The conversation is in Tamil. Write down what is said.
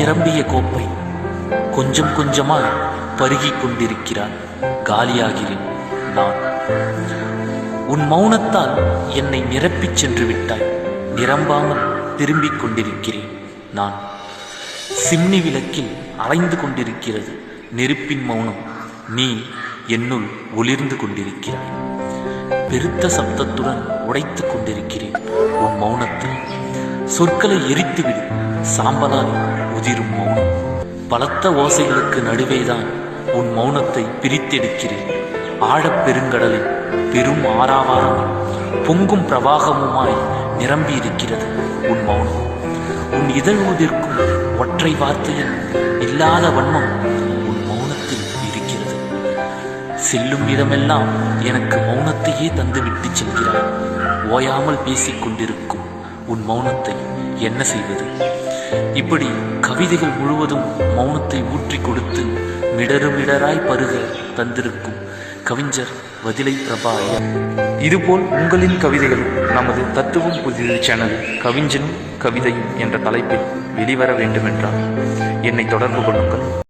நிரம்பிய கோப்பை கொஞ்சம் கொஞ்சமாய் பருகிக் கொண்டிருக்கிறான். காலியாகிறேன் நான். உன் மௌனத்தால் என்னை நிரப்பிச் சென்று விட்டாய். நிரம்பாமல் திரும்பிக் கொண்டிருக்கிறேன் நான். சிம்னி விளக்கில் அலைந்து கொண்டிருக்கிறது நெருப்பின் மௌனம். நீ என்னுள் ஒளிர்ந்து கொண்டிருக்கிறாய். பெருத்த சப்தத்துடன் உடைத்துக் கொண்டிருக்கிறேன் உன் மௌனத்தை. சொற்களை எரித்துவிடு சாம்பலால் உதிரும் மௌனம் பலத்த ஓசைகளுக்கு நடுவேதான் உன் மௌனத்தை பிரித்தெடுக்கிறேன். ஆழப் பெருங்கடலில் பெரும் ஆறாவாரமும் பொங்கும் பிரவாகமுமாய் நிரம்பியிருக்கிறது உன் மௌனம். உன் இதழ் உதிர்க்கும் ஒற்றை வார்த்தையில் இல்லாத வன்மம் உன் மௌனத்தில் இருக்கிறது. செல்லும் விதமெல்லாம் எனக்கு மௌனத்தையே தந்துவிட்டு செல்கிறாய். ஓயாமல் பேசிக் கொண்டிருக்கும் உன் மௌனத்தை என்ன செய்வது? இப்படி கவிதைகள் முழுவதும் மௌனத்தை ஊற்றி கொடுத்து மிடறுமிடராய் பருக தந்திருக்கும் கவிஞர் வதிலை பிரபா ஐயா இதுபோல் உங்களின் கவிதைகள் நமது தத்துவம் புதிது சேனல் கவிஞனும் கவிதையும் என்ற தலைப்பில் வெளிவர வேண்டுமென்றால் என்னை தொடர்பு கொள்ளுங்கள்.